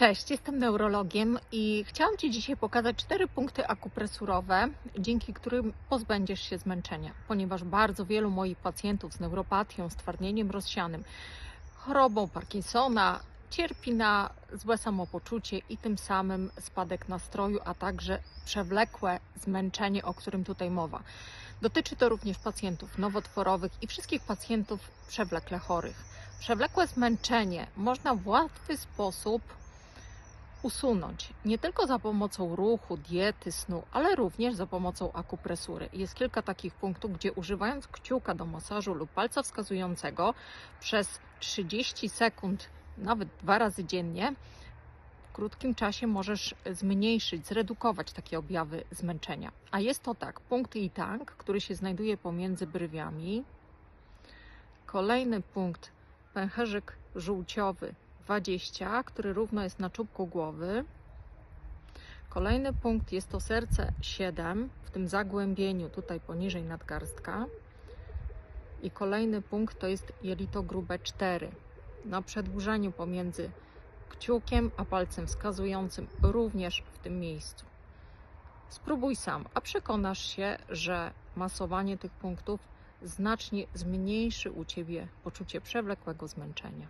Cześć, jestem neurologiem i chciałam Ci dzisiaj pokazać cztery punkty akupresurowe, dzięki którym pozbędziesz się zmęczenia, ponieważ bardzo wielu moich pacjentów z neuropatią, stwardnieniem rozsianym, chorobą Parkinsona cierpi na złe samopoczucie i tym samym spadek nastroju, a także przewlekłe zmęczenie, o którym tutaj mowa. Dotyczy to również pacjentów nowotworowych i wszystkich pacjentów przewlekle chorych. Przewlekłe zmęczenie można w łatwy sposób usunąć nie tylko za pomocą ruchu, diety, snu, ale również za pomocą akupresury. Jest kilka takich punktów, gdzie używając kciuka do masażu lub palca wskazującego przez 30 sekund, nawet dwa razy dziennie, w krótkim czasie możesz zmniejszyć, zredukować takie objawy zmęczenia. A jest to tak, punkt i tank, który się znajduje pomiędzy brwiami. Kolejny punkt, pęcherzyk żółciowy 20, który równo jest na czubku głowy. Kolejny punkt jest to serce 7, w tym zagłębieniu tutaj poniżej nadgarstka. I kolejny punkt to jest jelito grube 4, na przedłużeniu pomiędzy kciukiem a palcem wskazującym, również w tym miejscu. Spróbuj sam, a przekonasz się, że masowanie tych punktów znacznie zmniejszy u Ciebie poczucie przewlekłego zmęczenia.